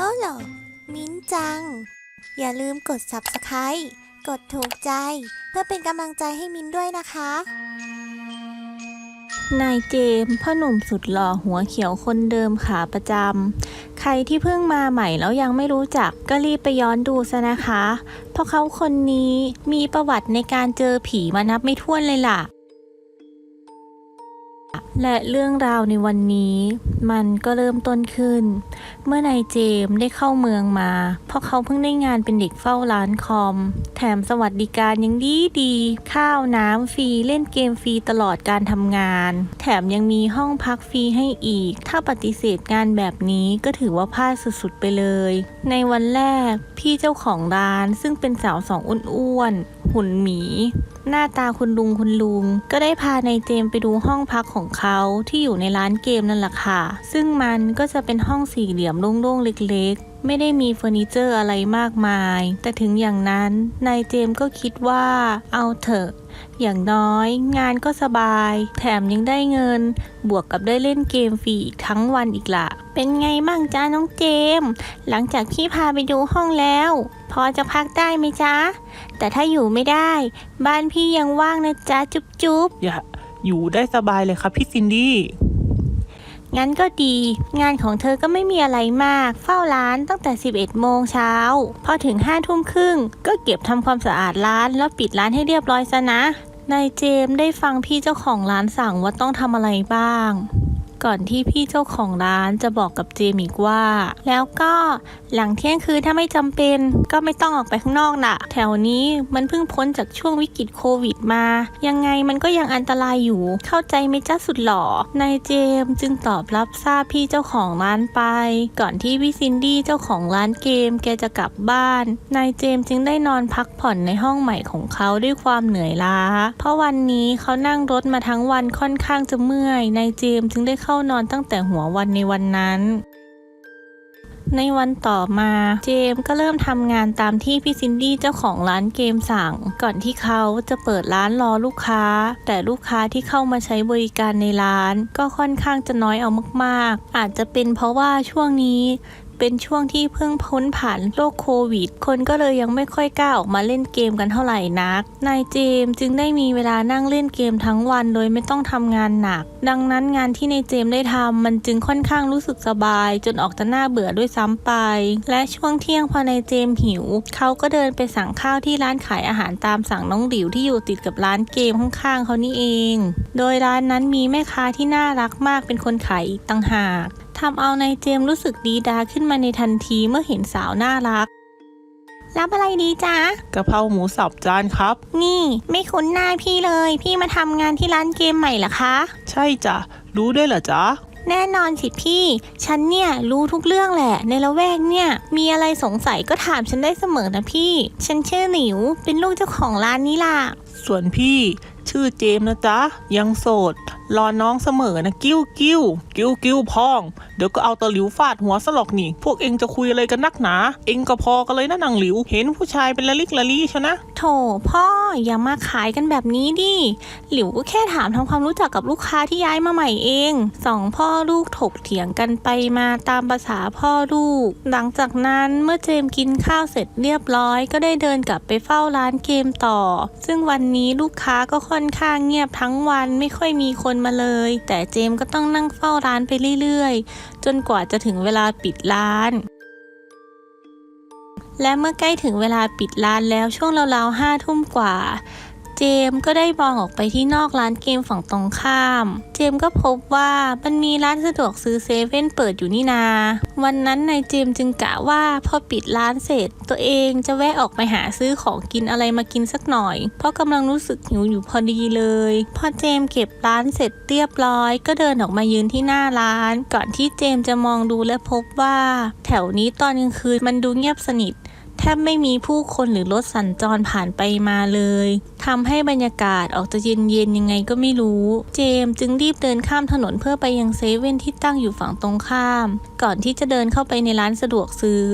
ฮัลโหลมิ้นจัง อย่าลืมกด subscribe กดถูกใจ เพื่อเป็นกำลังใจให้มิ้นด้วยนะคะ นายเจมส์พ่อหนุ่มสุดหล่อหัวเขียวคนเดิมขาประจำ ใครที่เพิ่งมาใหม่แล้วยังไม่รู้จักก็รีบไปย้อนดูซะนะคะ เพราะเขาคนนี้มีประวัติในการเจอผีมานับไม่ถ้วนเลยล่ะ และเรื่องราวในวันนี้มันก็เริ่มต้นขึ้น เมื่อนายเจมส์ได้เข้าเมืองมา เพราะเขาเพิ่งได้งานเป็นเด็กเฝ้าร้านคอม แถมสวัสดิการยังดีดี ข้าวน้ำฟรีเล่นเกมฟรีตลอดการทำงาน แถมยังมีห้องพักฟรีให้อีก ถ้าปฏิเสธงานแบบนี้ก็ถือว่าพลาดสุดๆไปเลย ในวันแรกพี่เจ้าของร้านซึ่งเป็นสาวสองอ้วนๆ หุ่นหมี หน้าตาคุณลุงคุณลุง ก็ได้พานายเจมไปดูห้องพักของเขาที่อยู่ในร้านเกมนั่นแหละค่ะ ซึ่งมันก็จะเป็นห้องสี่เหลี่ยมโล่งๆเล็กๆไม่ได้มีเฟอร์นิเจอร์อะไรมากมาย แต่ถึงอย่างนั้น นายเจมก็คิดว่า เอาเถอะ อย่างน้อย งานก็สบาย แถมยังได้เงิน บวกกับได้เล่นเกมฟรีอีกทั้งวันอีกละเป็นไงบ้างจ้าน้องเจม หลังจากที่พาไปดูห้องแล้ว พอจะพักได้ไหมจ้าแต่ถ้าอยู่ไม่ได้ บ้านพี่ยังว่างนะจ้าจุ๊บจุ๊บอย่าอยู่ได้สบายเลยครับพี่ซินดี้ งั้นก็ดี งานของเธอก็ไม่มีอะไรมาก เฝ้าร้านตั้งแต่ 11 โมงเช้า พอถึง5ทุ่มครึ่ง ก็เก็บทำความสะอาดร้าน แล้วปิดร้านให้เรียบร้อยซะนะ นายเจมส์ได้ฟังพี่เจ้าของร้านสั่งว่าต้องทำอะไรบ้าง ก่อนที่พี่เจ้าของร้านจะบอกกับเจมอีกว่า แล้วก็หลังเที่ยงคืนถ้าไม่จำเป็น ก็ไม่ต้องออกไปข้างนอกน่ะ แถวนี้มันเพิ่งพ้นจากช่วงวิกฤตโควิดมา ยังไงมันก็ยังอันตรายอยู่ เข้าใจไหมจ้าสุดหล่อนายเจมจึงตอบรับทราบพี่เจ้าของร้านไป ก่อนที่พี่ซินดี้เจ้าของร้านเกม แกจะกลับบ้าน นายเจมจึงได้นอนพักผ่อนในห้องใหม่ของเขาด้วยความเหนื่อยล้า เพราะวันนี้เขานั่งรถมาทั้งวันค่อนข้างจะเมื่อย นายเจมจึงได้เข้าานอนตั้งแต่หัววันในวันนั้น ในวันต่อมาเจมส์ก็เริ่มทำงานตามที่พี่ซินดี้เจ้าของร้านเกมสั่ง ก่อนที่เขาจะเปิดร้านรอลูกค้า แต่ลูกค้าที่เข้ามาใช้บริการในร้าน ก็ค่อนข้างจะน้อยเอามากๆ อาจจะเป็นเพราะว่าช่วงนี้ เป็นช่วงที่เพิ่งพ้นผ่านโรคโควิด คนก็เลยยังไม่ค่อยกล้าออกมาเล่นเกมกันเท่าไหร่นัก นายเจมส์จึงได้มีเวลานั่งเล่นเกมทั้งวันโดยไม่ต้องทำงานหนัก ดังนั้นงานที่นายเจมส์ได้ทำมันจึงค่อนข้างรู้สึกสบาย จนออกจะน่าเบื่อด้วยซ้ำไป และช่วงเที่ยงพอนายเจมส์หิว เขาก็เดินไปสั่งข้าวที่ร้านขายอาหารตามสั่งน้องหลิวที่อยู่ติดกับร้านเกมข้างๆเขานี่เอง โดยร้านนั้นมีแม่ค้าที่น่ารักมากเป็นคนขายอีกต่างหาก ทำเอานายเจมส์รู้สึกดีดาขึ้นมาในทันทีเมื่อเห็นสาวน่ารัก รับอะไรดีจ๊ะ กะเพราหมูสับจานครับ นี่ ไม่คุ้นหน้าพี่เลย พี่มาทำงานที่ร้านเกมใหม่เหรอคะ ใช่จ้ะ รู้ด้วยเหรอจ๊ะ แน่นอนสิพี่ ฉันเนี่ยรู้ทุกเรื่องแหละ ในละแวกเนี่ย มีอะไรสงสัยก็ถามฉันได้เสมอนะพี่ ฉันชื่อหนิว เป็นลูกเจ้าของร้านนี้ล่ะ ส่วนพี่ ชื่อเจมส์นะจ๊ะ ยังโสด รอน้องเสมอนะกิ้วกิ้วกิ้วกิ้วพอง เดี๋ยวก็เอาตะหลิวฟาดหัวสลอกนี่ พวกเองจะคุยอะไรกันนักหนา เองก็พอกันเลยนะนางหลิว เห็นผู้ชายเป็นละลิกละลี่ชะนะ โถพ่ออย่ามาขายกันแบบนี้ดิ หลิวก็แค่ถามทำความรู้จักกับลูกค้าที่ย้ายมาใหม่เองสองพ่อลูกถกเถียงกันไปมาตามภาษาพ่อลูก หลังจากนั้นเมื่อเจมกินข้าวเสร็จเรียบร้อย ก็ได้เดินกลับไปเฝ้าร้านเกมต่อ ซึ่งวันนี้ลูกค้าก็ค่อนข้างเงียบทั้งวันไม่ค่อยมีคนมาเลย แต่เจมก็ต้องนั่งเฝ้าร้านไปเรื่อยๆ จนกว่าจะถึงเวลาปิดร้านและเมื่อใกล้ถึงเวลาปิดร้านแล้วช่วงราวๆห้าทุ่มกว่า เจมก็ได้มองออกไปที่นอกร้านเกมฝั่งตรงข้าม เจมก็พบว่ามันมีร้านสะดวกซื้อเซเว่นเปิดอยู่นี่นา วันนั้นนายเจมจึงกะว่าพอปิดร้านเสร็จ ตัวเองจะแวะออกไปหาซื้อของกินอะไรมากินสักหน่อย เพราะกำลังรู้สึกหิวอยู่พอดีเลย พอเจมเก็บร้านเสร็จเรียบร้อย ก็เดินออกมายืนที่หน้าร้าน ก่อนที่เจมจะมองดูและพบว่า แถวนี้ตอนกลางคืนมันดูเงียบสนิท บไม่มีผู้คนหรือรถสัญจรผ่านไปมาเลยทำให้บรรยากาศออกจะเย็นๆยังไงก็ไม่รู้ เจมจึงรีบเดินข้ามถนนเพื่อไปยังเซเว่นที่ตั้งอยู่ฝั่งตรงข้าม ก่อนที่จะเดินเข้าไปในร้านสะดวกซื้อ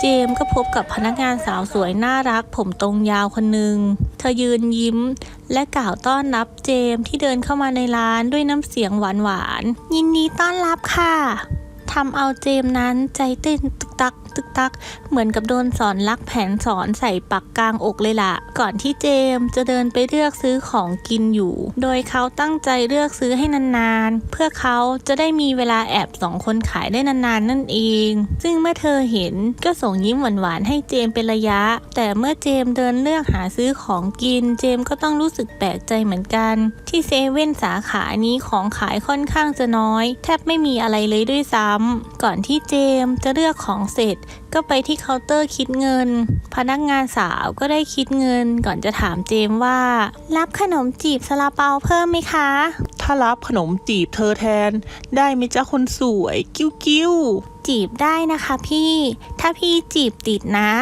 เจมก็พบกับพนักงานสาวสวยน่ารักผมตรงยาวคนหนึ่ง เธอยืนยิ้ม และกล่าวต้อนรับเจมที่เดินเข้ามาในร้านด้วยน้ำเสียงหวานๆยินดีต้อนรับค่ะทำเอาเจมนั้นใจเต้นตึกตัก ตึกตัก เหมือนกับโดนสอนลักแผนสอนใส่ปักกลางอกเลยล่ะ ก่อนที่เจมจะเดินไปเลือกซื้อของกินอยู่ โดยเขาตั้งใจเลือกซื้อให้นานๆ เพื่อเขาจะได้มีเวลาแอบสองคนขายได้นานๆ นั่นเอง ซึ่งเมื่อเธอเห็นก็ส่งยิ้มหวานๆให้เจมเป็นระยะ แต่เมื่อเจมเดินเลือกหาซื้อของกิน เจมก็ต้องรู้สึกแปลกใจเหมือนกัน ที่เซเว่นสาขานี้ของขายค่อนข้างจะน้อย แทบไม่มีอะไรเลยด้วยซ้ำก่อนที่เจมจะเลือกของเสร็จก็ไปที่เคาน์เตอร์คิดเงิน พนักงานสาวก็ได้คิดเงินก่อนจะถามเจมส์ว่า รับขนมจีบซาลาเปาเพิ่มไหมคะ ถ้ารับขนมจีบเธอแทน ได้ไหมจ๊ะคนสวย กิ้วกิ้วจีบได้นะคะพี่ ถ้าพี่จีบติดนะ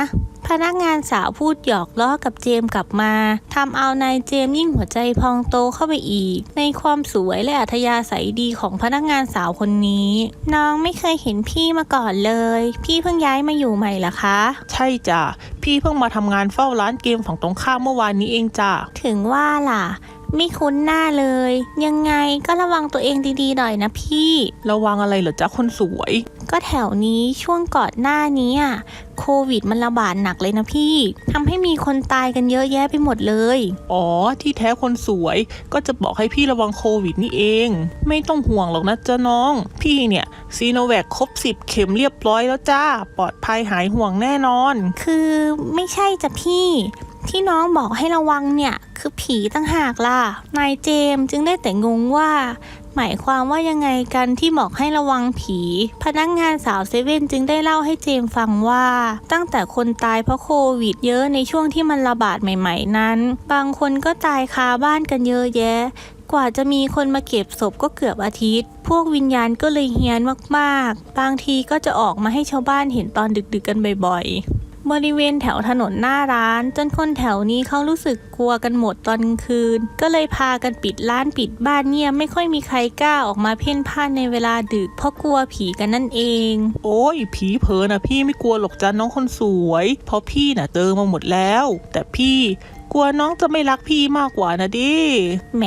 พนักงานสาวพูดหยอกล้อกับเจมส์กลับมาทำเอานายเจมส์ยิ่งหัวใจพองโตเข้าไปอีก ในความสวยและอัธยาศัยดีของพนักงานสาวคนนี้ น้องไม่เคยเห็นพี่มาก่อนเลย พี่เพิ่งย้ายมาอยู่ใหม่เหรอคะ ใช่จ้ะพี่เพิ่งมาทำงานเฝ้าร้านเกมฝั่งตรงข้ามเมื่อวานนี้เองจ้ะถึงว่าล่ะไม่คุ้นหน้าเลย ยังไงก็ระวังตัวเองดีๆหน่อยนะพี่ ระวังอะไรเหรอจ๊ะคนสวย ก็แถวนี้ช่วงก่อนหน้านี้อะโควิดมันระบาดหนักเลยนะพี่ทำให้มีคนตายกันเยอะแยะไปหมดเลย อ๋อ ที่แท้คนสวย ก็จะบอกให้พี่ระวังโควิดนี่เอง ไม่ต้องห่วงหรอกนะจ๊ะน้อง พี่เนี่ยซีโนแวคครบ10เข็มเรียบร้อยแล้วจ้า ปลอดภัยหายห่วงแน่นอน คือไม่ใช่จ้ะพี่ ที่น้องบอกให้ระวังเนี่ยคือผีตั้งหากล่ะ นายเจมส์จึงได้แต่งงว่า หมายความว่ายังไงกันที่บอกให้ระวังผี พนักงานสาวเซเว่นจึงได้เล่าให้เจมฟังว่า ตั้งแต่คนตายเพราะโควิดเยอะในช่วงที่มันระบาดใหม่ ๆ นั้น บางคนก็ตายคาบ้านกันเยอะแยะ กว่าจะมีคนมาเก็บศพก็เกือบอาทิตย์ พวกวิญญาณก็เลยเฮี้ยนมากๆ บางทีก็จะออกมาให้ชาวบ้านเห็นตอนดึกๆกันบ่อยๆ บริเวณแถวถนนหน้าร้าน จนคนแถวนี้เขารู้สึกกลัวกันหมดตอนคืน ก็เลยพากันปิดร้านปิดบ้านเงียบไม่ค่อยมีใครกล้าออกมาเพ่นพ่านในเวลาดึกเพราะกลัวผีกันนั่นเอง โอ้ย ผีเผลอนะพี่ไม่กลัวหรอกจ้าน้องคนสวย เพราะพี่น่ะเจอมาหมดแล้ว แต่พี่ กลัวน้องจะไม่รักพี่มากกว่านะดิ แหม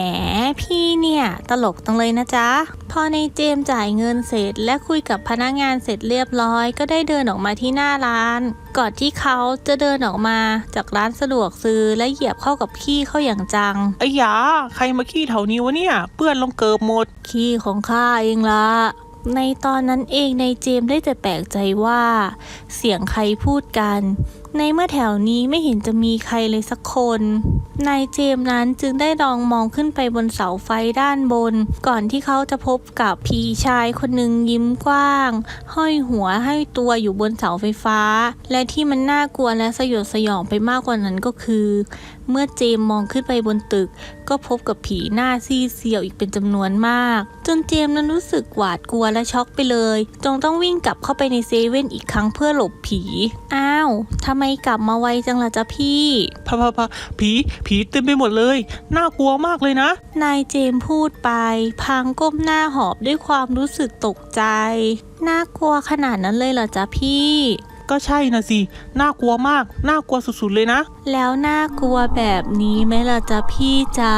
พี่เนี่ย ตลกจังเลยนะจ๊ะ พอในเจมส์จ่ายเงินเสร็จ และคุยกับพนักงานเสร็จเรียบร้อย ก็ได้เดินออกมาที่หน้าร้าน ก่อนที่เขาจะเดินออกมาจากร้านสะดวกซื้อและเหยียบเข้ากับพี่เข้าอย่างจัง ไอ้ยาใครมาขี้แถวนี้วะเนี่ย เปื้อนลงเกิบหมด ขี้ของข้าเองละในตอนนั้นเองในเจมส์ได้แต่แปลกใจว่า เสียงใครพูดกัน ในเมื่อแถวนี้ไม่เห็นจะมีใครเลยสักคน นายเจมส์นั้นจึงได้ลองมองขึ้นไปบนเสาไฟด้านบน ก่อนที่เขาจะพบกับผีชายคนหนึ่งยิ้มกว้าง ห้อยหัวให้ตัวอยู่บนเสาไฟฟ้า และที่มันน่ากลัวและสยดสยองไปมากกว่านั้นก็คือ เมื่อเจมส์มองขึ้นไปบนตึก ก็พบกับผีหน้าซีเซียวอีกเป็นจำนวนมาก จนเจมส์นั้นรู้สึกหวาดกลัวและช็อกไปเลย จงต้องวิ่งกลับเข้าไปในเซเว่นอีกครั้งเพื่อหลบผี อ้าวทำไมกลับมาไวจังล่ะจ๊ะพี่พะพะพะผีผีเต็มไปหมดเลย น่ากลัวมากเลยนะ นายเจมส์พูดไป พางก้มหน้าหอบด้วยความรู้สึกตกใจ น่ากลัวขนาดนั้นเลยเหรอจ๊ะพี่ ก็ใช่นะสิ น่ากลัวมาก น่ากลัวสุดๆเลยนะ แล้วน่ากลัวแบบนี้ไหมล่ะจ๊ะพี่จ๋า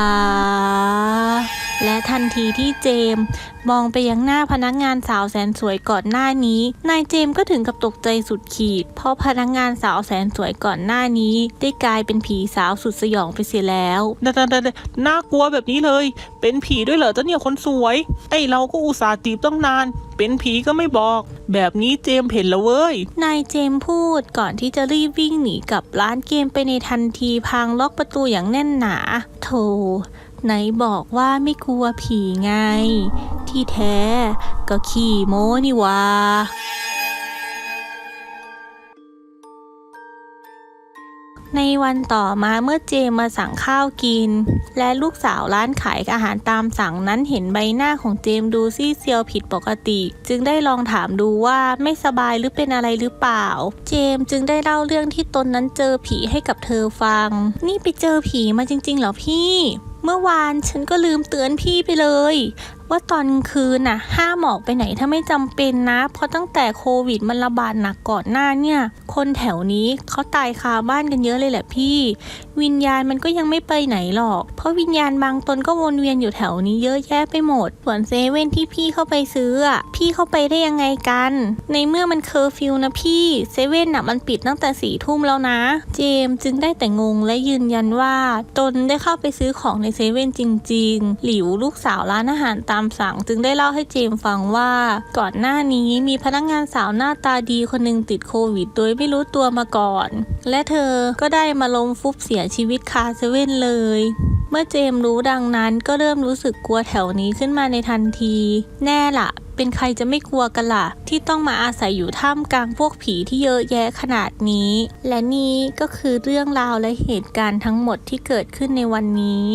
และทันทีที่เจมส์มองไปยังหน้าพนักงานสาวแสนสวยก่อนหน้านี้ นายเจมส์ก็ถึงกับตกใจสุดขีด เพราะพนักงานสาวแสนสวยก่อนหน้านี้ ได้กลายเป็นผีสาวสุดสยองไปเสียแล้วน่าน่าน่าน่ากลัวแบบนี้เลย เป็นผีด้วยเหรอเจ้าเนี่ยคนสวย ไอเราก็อุตส่าห์จีบต้องนาน เป็นผีก็ไม่บอก แบบนี้เจมส์เห็นแล้วเว้ย นายเจมส์พูดก่อนที่จะรีบวิ่งหนีกลับร้านเกมไปในทันทีพางล็อกประตูอย่างแน่นหนา โธ่ ไหนบอกว่าไม่กลัวผีไง ที่แท้ก็ขี่โม้นี่วะในวันต่อมาเมื่อเจมมาสั่งข้าวกิน และลูกสาวร้านขายอาหารตามสั่งนั้นเห็นใบหน้าของเจมดูซีดเซียวผิดปกติ จึงได้ลองถามดูว่าไม่สบายหรือเป็นอะไรหรือเปล่า เจมจึงได้เล่าเรื่องที่ตนนั้นเจอผีให้กับเธอฟัง นี่ไปเจอผีมาจริงๆเหรอพี่ เมื่อวานฉันก็ลืมเตือนพี่ไปเลย ว่าตอนคืนน่ะ ห้ามออกไปไหนถ้าไม่จำเป็นนะ เพราะตั้งแต่โควิดมันระบาดหนักก่อนหน้าเนี่ย คนแถวนี้เขาตายคาบ้านกันเยอะเลยแหละพี่ วิญญาณมันก็ยังไม่ไปไหนหรอก เพราะวิญญาณบางตนก็วนเวียนอยู่แถวนี้เยอะแยะไปหมด ส่วนเซเว่นที่พี่เข้าไปซื้ออะพี่เข้าไปได้ยังไงกัน ในเมื่อมันเคอร์ฟิวนะพี่เซเว่นน่ะมันปิดตั้งแต่สี่ทุ่มแล้วนะ เจมจึงได้แต่งงและยืนยันว่าตนได้เข้าไปซื้อของในเซเว่นจริง ๆ หลิวลูกสาวร้านอาหารตามสั่ง จึงได้เล่าให้เจมฟังว่า ก่อนหน้านี้มีพนักงานสาวหน้าตาดีคนหนึ่งติดโควิด โดยไม่รู้ตัวมาก่อน และเธอก็ได้มาลมฟุบเสียชีวิตคาเซเว่นเลย เมื่อเจมรู้ดังนั้นก็เริ่มรู้สึกกลัวแถวนี้ขึ้นมาในทันที แน่ละเป็นใครจะไม่กลัวกันล่ะ ที่ต้องมาอาศัยอยู่ท่ามกลางพวกผีที่เยอะแยะขนาดนี้ และนี่ก็คือเรื่องราวและเหตุการณ์ทั้งหมดที่เกิดขึ้นในวันนี้